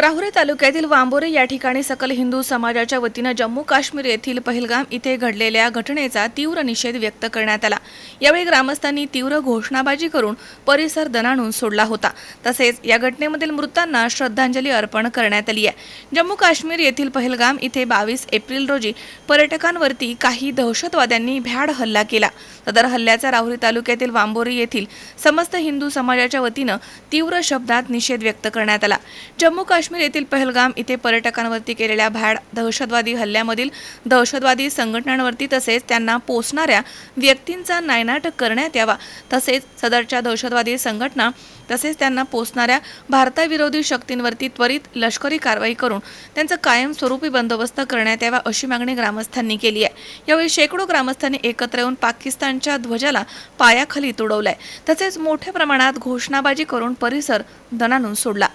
राहुरी तालुक्यातील वांबोरे या ठिकाणी सकल हिंदू समाजाच्या वतीनं जम्मू काश्मीर येथील पहलगाम इथे घडलेल्या घटनेचा तीव्र निषेध व्यक्त करण्यात आला. यावेळी ग्रामस्थांनी तीव्र घोषणाबाजी करून परिसर दणाणून सोडला होता. तसेच या घटनेमधील मृतांना श्रद्धांजली अर्पण करण्यात आली आहे. जम्मू काश्मीर येथील पहलगाम इथे बावीस एप्रिल रोजी पर्यटकांवरती काही दहशतवाद्यांनी भ्याड हल्ला केला. सदर हल्ल्याचा राहुरी तालुक्यातील वांबोरी येथील समस्त हिंदू समाजाच्या वतीनं तीव्र शब्दात निषेध व्यक्त करण्यात आला. जम्मू काश्मीर येथील पहलगाम इथे पर्यटकांवरती केलेल्या भ्याड दहशतवादी हल्ल्यामधील दहशतवादी संघटनांवरती तसेच त्यांना पोचणाऱ्या व्यक्तींचा नायनाट करण्यात यावा. तसेच सदरच्या दहशतवादी संघटना तसेच त्यांना पोचणाऱ्या भारताविरोधी शक्तींवरती त्वरित लष्करी कारवाई करून त्यांचा कायमस्वरूपी बंदोबस्त करण्यात यावा अशी मागणी ग्रामस्थांनी केली आहे. यावेळी शेकडो ग्रामस्थांनी एकत्र येऊन पाकिस्तानच्या ध्वजाला पायाखाली तुडवलाय. तसेच मोठ्या प्रमाणात घोषणाबाजी करून परिसर दणानून सोडला.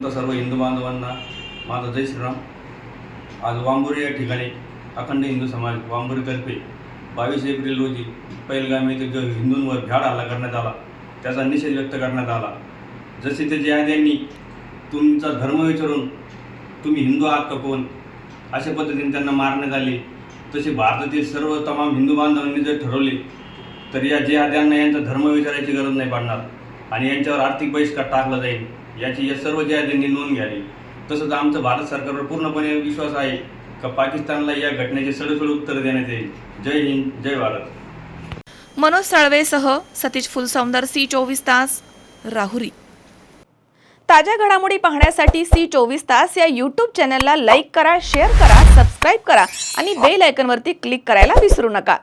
सर्व हिंदू बांधवांना माझा जय श्रीराम. आज वांबुरी या ठिकाणी अखंड हिंदू समाज वांबुरीतर्फे बावीस एप्रिल रोजी पहिलगाम येथे जो हिंदूंवर भ्याड हल्ला करण्यात आला त्याचा निषेध व्यक्त करण्यात आला. जसे ते जिहाद तुमचा धर्म विचारून तुम्ही हिंदू आहात का कोण? अशा पद्धतीने त्यांना मारण्यात आले. तसे भारतातील सर्व तमाम हिंदू बांधवांनी जर ठरवले तर या जिहाद्यांना यांचा धर्म विचारायची गरज नाही पडणार आणि यांच्यावर आर्थिक बहिष्कार टाकला जाईल. याची या सर्व जिहाद्यांनी नोंद घ्यावी. तसंच आमचं भारत सरकारवर पूर्णपणे विश्वास आहे का पाकिस्तानला या घटनेचे सडसड उत्तर देण्यात येईल. जय हिंद जय भारत. मनोज साळवेसह सतीश फुलसौंदर सी चोवीस तास राहुरी. ताज्या घडामोडी पाहण्यासाठी सी चोवीस तास या यूट्यूब चॅनलला लाईक करा शेअर करा सबस्क्राईब करा आणि बेल आयकनवरती क्लिक करायला विसरू नका.